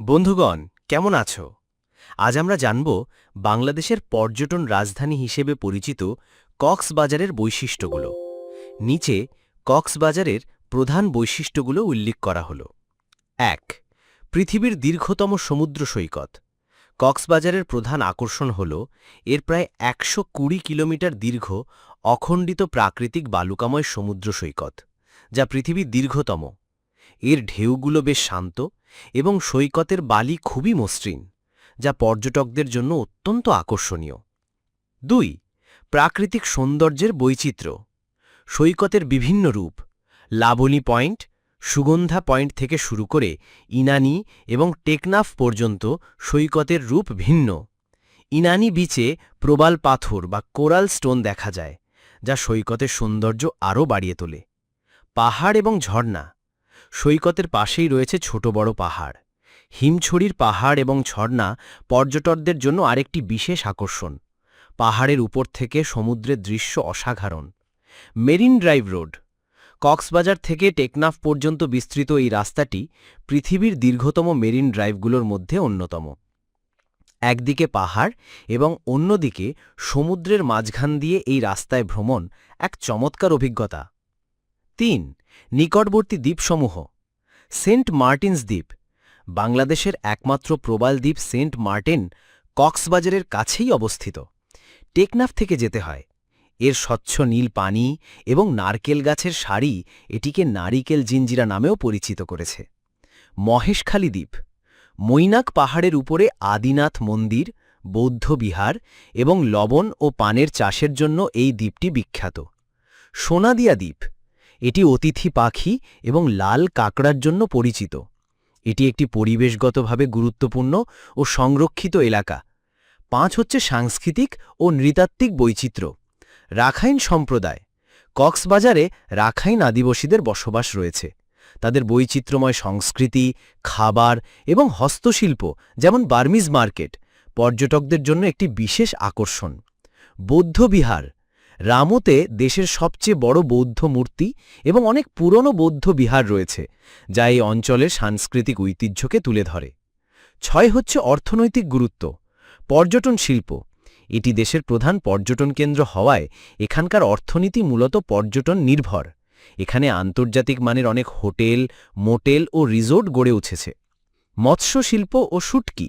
বন্ধুগণ, কেমন আছো? আজ আমরা জানব বাংলাদেশের পর্যটন রাজধানী হিসেবে পরিচিত কক্সবাজারের বৈশিষ্ট্যগুলো। নিচে কক্সবাজারের প্রধান বৈশিষ্ট্যগুলো উল্লেখ করা হল। এক, পৃথিবীর দীর্ঘতম সমুদ্র সৈকত। কক্সবাজারের প্রধান আকর্ষণ হল এর প্রায় একশো কুড়ি কিলোমিটার দীর্ঘ অখণ্ডিত প্রাকৃতিক বালুকাময় সমুদ্র সৈকত, যা পৃথিবীর দীর্ঘতম। এর ঢেউগুলো বেশ শান্ত এবং সৈকতের বালি খুবই মসৃণ, যা পর্যটকদের জন্য অত্যন্ত আকর্ষণীয়। দুই, প্রাকৃতিক সৌন্দর্যের বৈচিত্র্য। সৈকতের বিভিন্ন রূপ, লাবণী পয়েন্ট, সুগন্ধা পয়েন্ট থেকে শুরু করে ইনানি এবং টেকনাফ পর্যন্ত সৈকতের রূপ ভিন্ন। ইনানি বিচে প্রবাল পাথর বা কোরাল স্টোন দেখা যায়, যা সৈকতের সৌন্দর্য আরও বাড়িয়ে তোলে। পাহাড় এবং ঝর্ণা সৈকতের পাশেই রয়েছে ছোট বড় পাহাড়। হিমছড়ির পাহাড় এবং ঝর্ণা পর্যটকদের জন্য আরেকটি বিশেষ আকর্ষণ। পাহাড়ের উপর থেকে সমুদ্রের দৃশ্য অসাধারণ। Marine drive road. কক্সবাজার থেকে টেকনাফ পর্যন্ত বিস্তৃত এই রাস্তাটি পৃথিবীর দীর্ঘতম মেরিন ড্রাইভগুলোর মধ্যে অন্যতম। একদিকে পাহাড় এবং অন্যদিকে সমুদ্রের মাঝখান দিয়ে এই রাস্তায় ভ্রমণ এক চমৎকার অভিজ্ঞতা। তিন, নিকটবর্তী দ্বীপসমূহ। সেন্ট মার্টিনস দ্বীপ, বাংলাদেশের একমাত্র প্রবাল দ্বীপ সেন্ট মার্টিন কক্সবাজারের কাছেই অবস্থিত। টেকনাফ থেকে যেতে হয়। এর স্বচ্ছ নীল পানি এবং নারকেল গাছের সারি এটিকে নারিকেল জিঞ্জিরা নামেও পরিচিত করেছে। মহেশখালী দ্বীপ, মৈনাক পাহাড়ের উপরে আদিনাথ মন্দির, বৌদ্ধ বিহার এবং লবণ ও পানের চাষের জন্য এই দ্বীপটি বিখ্যাত। সোনাদিয়া দ্বীপ এটি অতিথি পাখি এবং লাল কাঁকড়ার জন্য পরিচিত। এটি একটি পরিবেশগতভাবে গুরুত্বপূর্ণ ও সংরক্ষিত এলাকা। পাঁচ হচ্ছে সাংস্কৃতিক ও নৃতাত্ত্বিক বৈচিত্র্য। রাখাইন সম্প্রদায়। কক্সবাজারে রাখাইন আদিবাসীদের বসবাস রয়েছে। তাদের বৈচিত্র্যময় সংস্কৃতি, খাবার এবং হস্তশিল্প যেমন বার্মিজ মার্কেট, পর্যটকদের জন্য একটি বিশেষ আকর্ষণ। বৌদ্ধবিহার রামোতে দেশের সবচেয়ে বড় বৌদ্ধ মূর্তি এবং অনেক পুরনো বৌদ্ধ বিহার রয়েছে, যা এই অঞ্চলের সাংস্কৃতিক ঐতিহ্যকে তুলে ধরে। ছয় হচ্ছে অর্থনৈতিক গুরুত্ব, পর্যটন শিল্প। এটি দেশের প্রধান পর্যটন কেন্দ্র হওয়ায় এখানকার অর্থনীতি মূলত পর্যটন নির্ভর। এখানে আন্তর্জাতিক মানের অনেক হোটেল, মোটেল ও রিসোর্ট গড়ে উঠেছে। মৎস্য শিল্প ও শুটকি,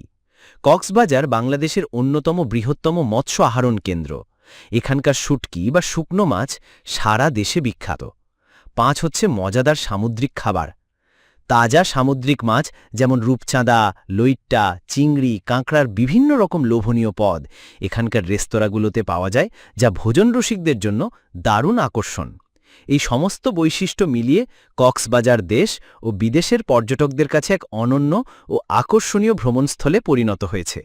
কক্সবাজার বাংলাদেশের অন্যতম বৃহত্তম মৎস্য আহরণ কেন্দ্র। এখানকার শুটকি বা শুকনো মাছ সারা দেশে বিখ্যাত। পাঁচ হচ্ছে মজাদার সামুদ্রিক খাবার। তাজা সামুদ্রিক মাছ যেমন রূপচাঁদা, লইট্টা, চিংড়ি, কাঁকড়ার বিভিন্ন রকম লোভনীয় পদ এখানকার রেস্তোরাঁগুলোতে পাওয়া যায়, যা ভোজন রসিকদের জন্য দারুণ আকর্ষণ। এই সমস্ত বৈশিষ্ট্য মিলিয়ে কক্সবাজার দেশ ও বিদেশের পর্যটকদের কাছে এক অনন্য ও আকর্ষণীয় ভ্রমণস্থলে পরিণত হয়েছে।